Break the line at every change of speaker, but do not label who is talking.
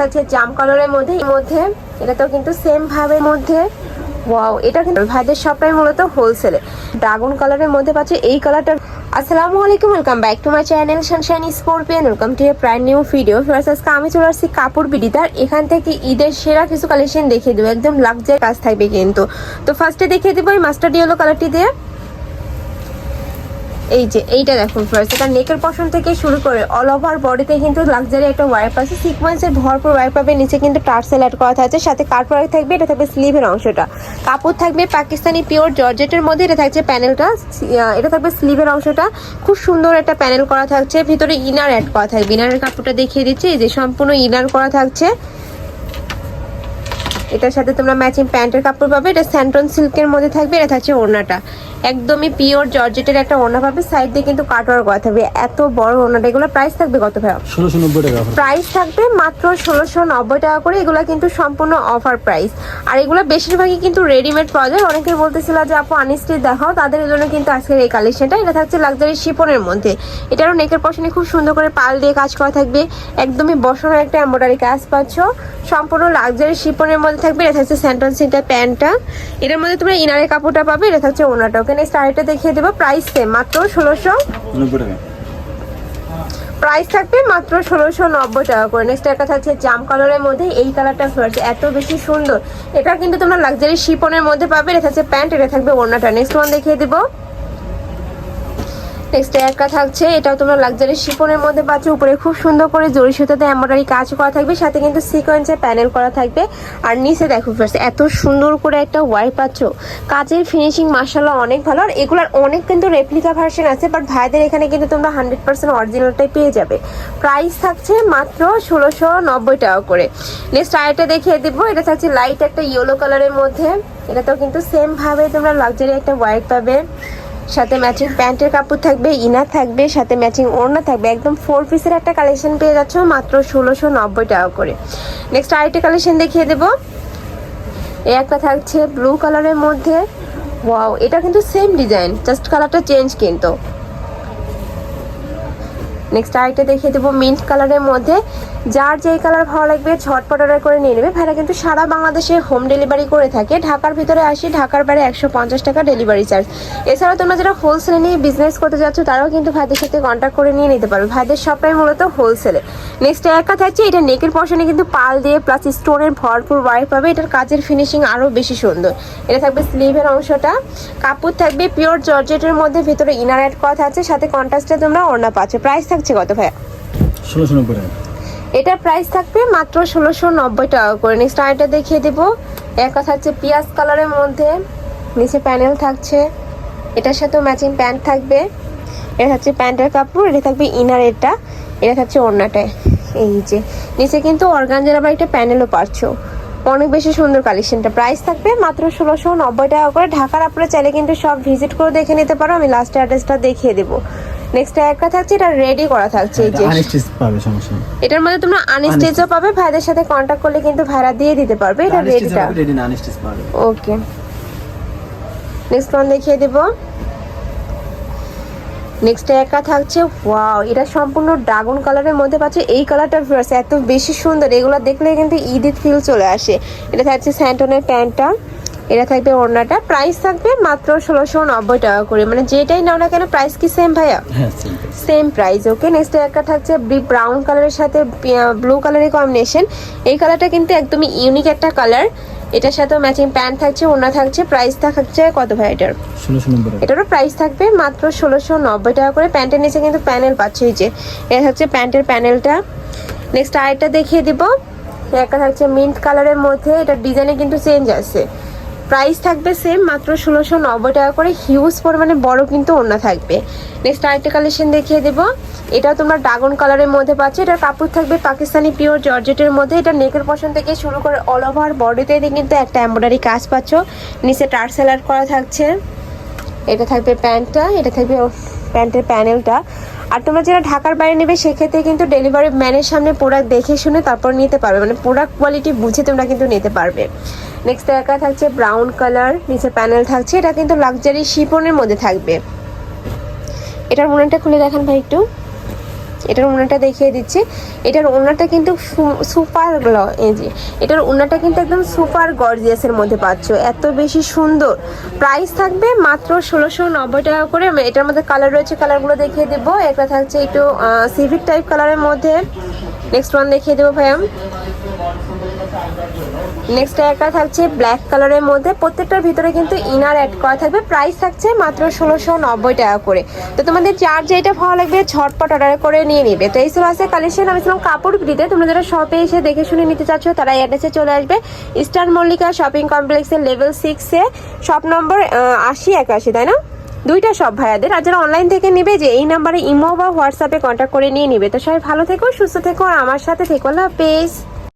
থাকছে জাম কালারের মধ্যে, এর মধ্যে কিন্তু সেম মধ্যে। এটা কিন্তু ভাইদের সবটাই মূলত ড্রাগন কালারের মধ্যে পাচ্ছে এই কালারটা চ্যানেল প্রায় নিউ ভিডিও আজকে আমি চলে আসছি কাপড় বিডিতার এখান থেকে ঈদের সেরা কিছু কালেকশন দেখিয়ে দেবো। একদম লাক্সারি কাজ থাকবে কিন্তু। তো ফার্স্টে দেখিয়ে দেবো এই মাস্টার ইয়েলো কালারটি দিয়ে। এই যে, এইটা দেখুন ফার্স্ট এটা নেকের পশন থেকে শুরু করে অল ওভার বডিতে কিন্তু লাক্সারি একটা ওয়াইপ আছে সিকোয়েন্সের ভরপুর ওয়াইপ পাবে, নিচে কিন্তু টার্সেল অ্যাড করা থাকছে সাথে কার্পোরেট থাকবে, এটা থাকবে স্লিভের অংশটা। কাপড় থাকবে পাকিস্তানি পিওর জর্জেটের মধ্যে, এটা থাকছে প্যানেলটা এটা থাকবে স্লিভের অংশটা। খুব সুন্দর একটা প্যানেল করা থাকছে, ভিতরে ইনার অ্যাড করা থাকবে। ইনারের কাপড়টা দেখিয়ে দিচ্ছি, এই যে সম্পূর্ণ ইনার করা থাকছে। এটার সাথে তোমরা ম্যাচিং প্যান্টের কাপড় পাবে, এটা স্যান্টন সিল্কের মধ্যে থাকবে, এটা থাকছে ওড়নাটা। একদমই পিওর জর্জেটের একটা ওনা পাবে। সাইড দিয়ে কিন্তু কাটওয়ার করা থাকবে। এত বড় ওনাটা এগুলো প্রাইস থাকবে কত ভাই
ষোলোশো নব্বই টাকা
প্রাইস থাকবে মাত্র ষোলোশো নব্বই টাকা করে। এগুলো কিন্তু সম্পূর্ণ অফার প্রাইস আর এগুলো বেশিরভাগই কিন্তু রেডিমেড পাওয়া যায়। অনেকে বলতেছিল যে আপু আনিস্টিচ দেখাও। তাদের জন্য কিন্তু আজকের এই কালেকশনটা এটা থাকছে লাক্সারি শিপনের মধ্যে। এটারও নেকের পশনে খুব সুন্দর করে পাল দিয়ে কাজ করা থাকবে। একদমই বসানো একটা এম্ব্রয়ডারি কাজ পাচ্ছ। সম্পূর্ণ লাক্সারি শিপনের মধ্যে থাকবে। এটা থাকছে স্যান্টন সিল্কের প্যান্টটা এটার মধ্যে তোমরা ইনারের কাপড়টা পাবে। এটা থাকছে ওনাটা ওখানে স্টাইলটা দেখিয়ে দেবো। প্রাইস সেম মাত্র ষোলোশো।
নব্বই টাকা।
প্রাইস থাকবে মাত্র ষোলোশো নব্বই টাকা করে। নেক্সট একটা থাকছে জাম কালারের মধ্যে এই কালারটা ফার্স্ট এত বেশি সুন্দর। এটা কিন্তু তোমরা লাক্সারি শিপনের মধ্যে পাবে। এটা থাকছে প্যান্ট এটা থাকবে ওড়নাটা। নেক্সট ওয়ান দেখিয়ে দেবো। নেক্সট একটা থাকছে, এটাও তোমরা লাক্সারি শিপনের মধ্যে পাচ্ছ। উপরে খুব সুন্দর করে জরি সুতাতে এমব্রয়ডারি কাজ করা থাকবে, সাথে কিন্তু সিকোয়েন্সের প্যানেল করা থাকবে। আর নিচে দেখো ফার্স্ট এত সুন্দর করে একটা ওয়াই পাচ্ছ। কাজের ফিনিশিং মার্শাল্লাহ অনেক ভালো। আর এগুলার অনেক কিন্তু রেপ্লিকা ভার্সন আছে বাট ভাইদের এখানে কিন্তু তোমরা হান্ড্রেড পার্সেন্ট অরিজিনালটাই পেয়ে যাবে। প্রাইস থাকছে মাত্র ষোলোশো নব্বই টাকা করে। নেক্সট আরেকটা দেখিয়ে দিব, এটা থাকছে লাইট একটা ইয়েলো কালারের মধ্যে। এটাতেও কিন্তু সেম ভাবে তোমরা লাক্সারি একটা হোয়াইট পাবে। সাথে ম্যাচিং প্যান্টের কাপড় থাকবে, ইনার থাকবে, সাথে ম্যাচিং ওড়না থাকবে। একদম ফোর পিসের একটা কালেকশন পেয়ে যাচ্ছ মাত্র ষোলোশো নব্বই টাকা করে। নেক্সট আরেকটা কালেকশন দেখিয়ে দেবো। এই একটা থাকছে ব্লু কালারের মধ্যে। ওয়াও এটা কিন্তু সেম ডিজাইন জাস্ট কালারটা চেঞ্জ কিন্তু। নেক্সট আরেকটা দেখিয়ে দেবো মিন্ট কালারের মধ্যে। যার যেই কালার ভালো লাগবে ঝটপট অর্ডার করে নিয়ে নেবে। ভাইরা কিন্তু সারা বাংলাদেশে হোম ডেলিভারি করে থাকে। ঢাকার ভিতরে আসি, ঢাকার বাইরে একশো পঞ্চাশ টাকা ডেলিভারি চার্জ এছাড়াও তোমরা যারা হোলসেলে নিয়ে বিজনেস করতে যাচ্ছ, তারাও কিন্তু ভাইদের সাথে কন্ট্যাক্ট করে নিয়ে নিতে পারবে ভাইদের সবটাই মূলত হোলসেলে নেক্সট একা থাকছে এটা নেকের পশনে কিন্তু পাল দিয়ে প্লাস স্টোনের ভরপুর ওয়াইপ পাবে। এটার কাজের ফিনিশিং আরও বেশি সুন্দর। এটা থাকবে স্লিভের অংশটা। কাপড় থাকবে পিওর জর্জেটের মধ্যে, ভিতরে ইনার অ্যাড করা আছে। সাথে কন্ট্রাস্টে তোমরা ওড়না পাচ্ছ। প্রাইস থাকছে কত ভাইয়া?
ষোলোশো নব্বই টাকা।
এটার প্রাইস থাকবে মাত্র ষোলোশো নব্বই টাকা করে। নেক্সট আরেকটা দেখিয়ে দেবো। এক কথা হচ্ছে পিঁয়াজ কালারের মধ্যে নিচে প্যানেল থাকছে। এটার সাথেও ম্যাচিং প্যান্ট থাকবে। এটা থাকছে প্যান্টের কাপড়, এটা থাকবে ইনার এটা এটা থাকছে ওড়নাটায় এই যে, নিচে কিন্তু অর্গানজার আবার একটা প্যানেলও পাচ্ছো অনেক বেশি সুন্দর কালেকশনটা প্রাইস থাকবে মাত্র ষোলোশো নব্বই টাকা করে। ঢাকার আপনারা চাইলে কিন্তু সব ভিজিট করে দেখে নিতে পারো। আমি লাস্ট অ্যাড্রেসটা দেখিয়ে দেবো। নেক্সট একটা থাকছে এটা রেডি করা থাকছে এই যে।
পাবে সমস্যা
এটার মধ্যে তোমরা আনস্টেজও পাবে ভাইদের সাথে কন্ট্যাক্ট করলে কিন্তু ভাড়া দিয়ে দিতে পারবে এটা রেডিটা
রেডি না আনস্টিচ পাবে।
ওকে নেক্সট ওয়ান দেখিয়ে দেব। নেক্সট একা থাকছে ওয়াও এটা সম্পূর্ণ ড্রাগন কালারের মধ্যে পাচ্ছে এই কালারটা ভিউয়ার্স এত বেশি সুন্দর এগুলো দেখলে কিন্তু ঈদের ফিল চলে আসে। এটা থাকছে স্যান্টনের প্যান্টটা। এটা থাকবে ওড়নাটা। প্রাইস থাকবে মাত্র ষোলোশো নব্বই টাকা করে। মানে যেটাই নাও না কেন প্রাইস কি সেম ভাইয়া। সেম প্রাইস ওকে নেক্সট একটা থাকছে ব্রাউন কালারের সাথে ব্লু কালারের কম্বিনেশন এই কালারটা কিন্তু একদমই ইউনিক একটা কালার এটার সাথেও ম্যাচিং প্যান্ট থাকছে ওনা থাকছে। প্রাইস থাকছে কত ভাই এটার? এটারও প্রাইস থাকবে মাত্র ষোলোশো নব্বই টাকা করে। প্যান্টের নিচে কিন্তু প্যানেল পাচ্ছে এই যে। এটা হচ্ছে প্যান্টের প্যানেলটা নেক্সট আরেকটা দেখিয়ে দিব। একটা থাকছে মিন্ট কালারের মধ্যে। এটা ডিজাইনে কিন্তু চেঞ্জ আছে। প্রাইস থাকবে সেম মাত্র ষোলোশো নব্বই টাকা করে। হিউজ পরিমাণে বড় কিন্তু ওড়না থাকবে। নেক্সট আরেকটা কালেকশন দেখিয়ে দেবো। এটাও তোমরা ড্রাগন কালারের মধ্যে পাচ্ছ। এটার কাপড় থাকবে পাকিস্তানি পিওর জর্জেটের মধ্যে। এটা নেকের পশন থেকে শুরু করে অল ওভার বডিতে কিন্তু একটা এমব্রয়ডারি কাজ পাচ্ছ। নিচে টার্সেলার করা থাকছে। এটা থাকবে প্যান্টটা। এটা থাকবে প্যান্টের প্যানেলটা আর তোমরা যারা ঢাকার বাইরে নেবে, সেক্ষেত্রে কিন্তু ডেলিভারি ম্যানের সামনে প্রোডাক্ট দেখে শুনে তারপর নিতে পারবে। মানে প্রোডাক্ট কোয়ালিটি বুঝে তোমরা কিন্তু নিতে পারবে। নেক্সট একা থাকছে ব্রাউন কালার নিচে প্যানেল থাকছে। এটা কিন্তু লাক্সারি শিপনের মধ্যে থাকবে। এটার মনেটা খুলে দেখান ভাই একটু। এটার ওনাটা দেখিয়ে দিচ্ছি। এটার ওনাটা কিন্তু সুপার গ্ল এই যে, এটার ওনাটা কিন্তু একদম সুপার গর্জিয়াসের মধ্যে পাচ্ছ। এত বেশি সুন্দর। প্রাইস থাকবে মাত্র ষোলোশো নব্বই টাকা করে। এটার মধ্যে কালার রয়েছে, কালারগুলো দেখিয়ে দেবো। একটা থাকছে একটু সিভিক টাইপ কালারের মধ্যে। নেক্সট ওয়ান দেখিয়ে দেবো, ভাইয়া। নেক্সট একটা থাকছে ব্ল্যাক কালারের মধ্যে। প্রত্যেকটার ভিতরে কিন্তু ইনার অ্যাড করা থাকবে। প্রাইস থাকছে মাত্র ষোলোশো নব্বই টাকা করে। তো তোমাদের যার যেটা ভালো লাগবে ঝটপট অর্ডার করে নিয়ে নিবে। তো এই ছিল আছে কালেকশন আমি ছিলাম কাপড় বিড়িতে তোমরা যারা শপে এসে দেখে শুনে নিতে চাচ্ছ, তারা অ্যাড্রেসে চলে আসবে। ইস্টার্ন মল্লিকা শপিং কমপ্লেক্সের লেভেল সিক্সে শপ নম্বর আশি একাশি, তাই না? দুইটা সব ভাইয়াদের। আর যারা অনলাইন থেকে নিবে, যে এই নাম্বারে ইমো বা হোয়াটসঅ্যাপে কন্ট্যাক্ট করে নিয়ে নিবে। তো সবাই ভালো থেকো, সুস্থ থেকো, আর আমার সাথে থেকো। না পেজ